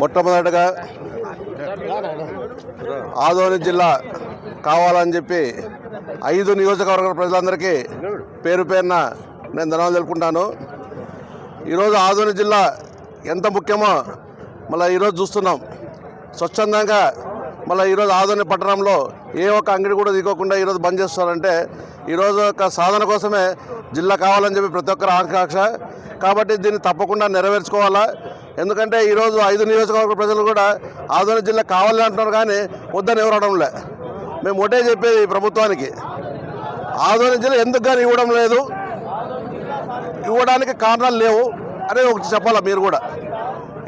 మొట్టమొదటగా ఆదోని జిల్లా కావాలని చెప్పి ఐదు నియోజకవర్గాల ప్రజలందరికీ పేరు పేరున నేను ధనాలు తెలుపుకుంటాను. ఈరోజు ఆదోని జిల్లా ఎంత ముఖ్యమో మళ్ళీ ఈరోజు చూస్తున్నాం. స్వచ్ఛందంగా మళ్ళీ ఈరోజు ఆదోని పట్టణంలో ఏ ఒక్క అంగడి కూడా దిగకుండా ఈరోజు బంద్ చేస్తారంటే ఈరోజు ఒక సాధన కోసమే జిల్లా కావాలని చెప్పి ప్రతి ఒక్కరు ఆకాంక్ష. కాబట్టి దీన్ని తప్పకుండా నెరవేర్చుకోవాలా? ఎందుకంటే ఈరోజు ఐదు నియోజకవర్గ ప్రజలు కూడా ఆదోని జిల్లా కావాలని అంటున్నారు కానీ వద్దని ఎవరు అనడంలే మేము ఒకటే చెప్పేది ప్రభుత్వానికి. ఆదోని జిల్లా ఎందుకు కానీ ఇవ్వడం లేదు. ఇవ్వడానికి కారణాలు లేవు అనేది ఒకటి చెప్పాలా మీరు కూడా.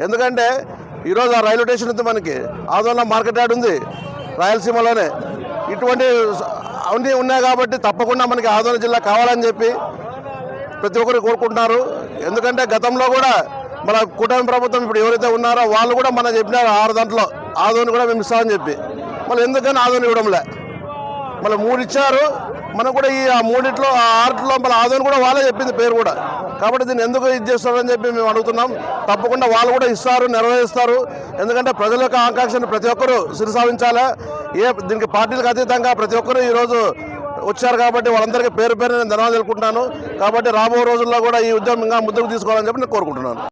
ఎందుకంటే ఈరోజు ఆ రైల్వే స్టేషన్ ఉంది మనకి. ఆదోళన మార్కెట్ యార్డ్ ఉంది రాయలసీమలోనే. ఇటువంటి అన్నీ ఉన్నాయి కాబట్టి తప్పకుండా మనకి ఆదోళన జిల్లా కావాలని చెప్పి ప్రతి ఒక్కరు కోరుకుంటున్నారు. ఎందుకంటే గతంలో కూడా మన కూటమి ప్రభుత్వం ఇప్పుడు ఎవరైతే ఉన్నారో వాళ్ళు కూడా మన చెప్పినారు ఆరు దాంట్లో ఆదోని కూడా మేము ఇస్తామని చెప్పి. మళ్ళీ ఎందుకని ఆదోని ఇవ్వడంలే? మళ్ళీ మూడు ఇచ్చారు. మనం కూడా ఈ ఆ మూడిట్లో ఆ ఆర్ట్లో మళ్ళీ ఆదోని కూడా వాళ్ళే చెప్పింది పేరు కూడా. కాబట్టి దీన్ని ఎందుకు ఇది చేస్తారని చెప్పి మేము అడుగుతున్నాం. తప్పకుండా వాళ్ళు కూడా ఇస్తారు నెరవేరుస్తారు. ఎందుకంటే ప్రజల యొక్క ఆకాంక్షను ప్రతి ఒక్కరూ సిరిసావించాలా ఏ దీనికి పార్టీలకు అతీతంగా ప్రతి ఒక్కరూ ఈరోజు వచ్చారు కాబట్టి వాళ్ళందరికీ పేరు పేరు నేను ధన్యవాదాలు తెలుపుకుంటున్నాను. కాబట్టి రాబో రోజుల్లో కూడా ఈ ఉద్యమం ఇంకా ముందుకు తీసుకోవాలని చెప్పి నేను కోరుకుంటున్నాను.